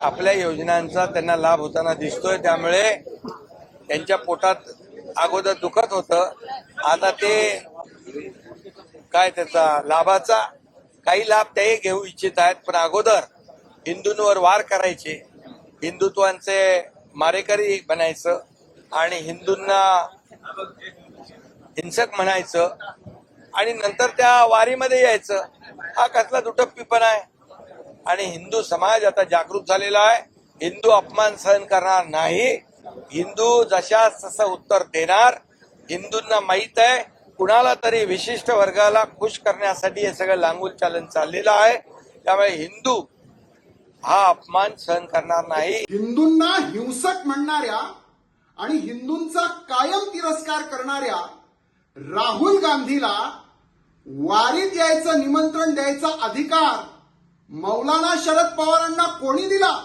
आपल्या योजनांचा त्यांना लाभ होताना दिसतोय. त्यामुळे त्यांच्या पोटात अगोदर दुखत होतं. आता ते काय त्याचा लाभाचा काही लाभ तेही घेऊ इच्छित आहेत. पण अगोदर हिंदूंवर वार करायचे. हिंदुत्वांचे मारेकरी बनायचं आणि हिंदूंना हिंसक म्हणायचं आणि नंतर त्या वारीमध्ये यायचं. हा कसला दुटप्पीपणा आहे. आणि हिंदू समाज आता जागृत झालेला आहे. हिंदू अपमान सहन करणार नाही. हिंदू जशा तसं उत्तर देणार. हिंदूंना माहीत आहे कुणाला तरी विशिष्ट वर्गाला खुश करण्यासाठी हे सगळं लांगूल चालन चाललेलं आहे. त्यामुळे हिंदू हा अपमान सहन करणार नाही. हिंदूंना हिंसक म्हणणाऱ्या आणि हिंदूंचा कायम तिरस्कार करणाऱ्या राहुल गांधीला वारीत यायचं निमंत्रण द्यायचा अधिकार मौलाना शरद पवारांना कोणी दिला?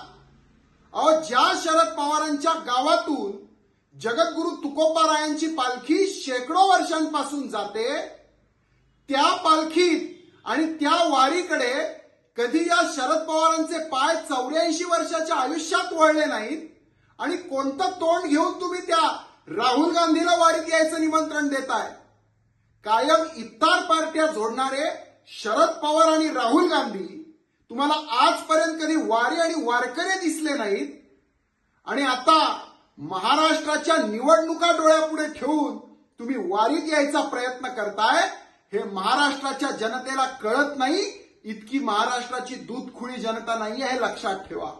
अहो ज्या शरद पवारांच्या गावातून जगद्गुरु तुकोबारायांची पालखी शेकडो वर्षांपासून जाते त्या पालखीत आणि त्या वारीकडे कधी या शरद पवारांचे पाय चौऱ्याऐंशी वर्षाच्या आयुष्यात वळले नाहीत? आणि कोणतं तोंड घेऊन तुम्ही त्या राहुल गांधीला वारीत यायचं निमंत्रण देताय? कायम इफ्तार पार्ट्या जोडणारे शरद पवार आणि राहुल गांधी तुम्हाला आजपर्यंत कधी वारी आणि वारकरी दिसले नाहीत. आणि आता महाराष्ट्राच्या निवडणुका डोळ्यापुढे ठेवून तुम्ही वारीत यायचा प्रयत्न करताय हे महाराष्ट्राच्या जनतेला कळत नाही. इतकी महाराष्ट्राची दूध खुळी जनता नाही हे लक्षात ठेवा.